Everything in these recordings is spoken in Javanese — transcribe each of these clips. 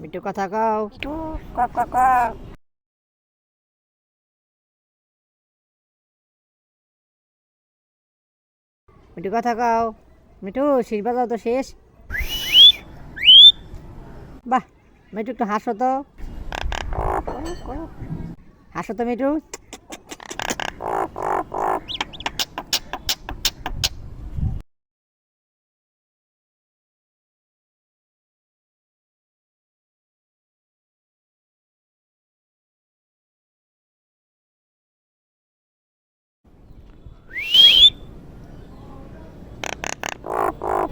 মিঠু, কথা কও। মিঠু, কথা কও। মিঠু বাজাও তো শেষ। বাহ, মিঠু, একটু হাসো তো। হাসো তো, Mithu.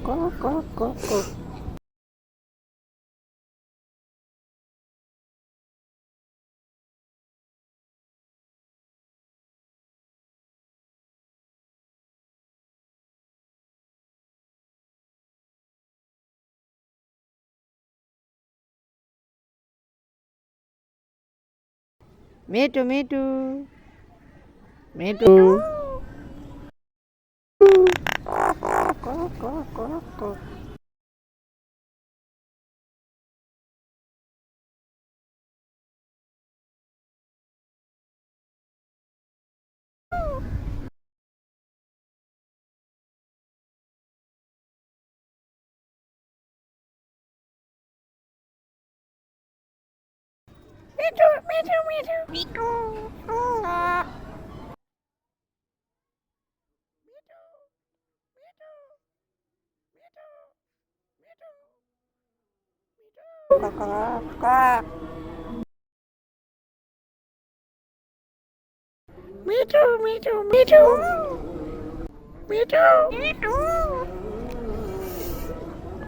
Co, co, co, co. Me too, me too. Me too, me too, me too. Me too. Me too, me too, me too. Me too. Me too.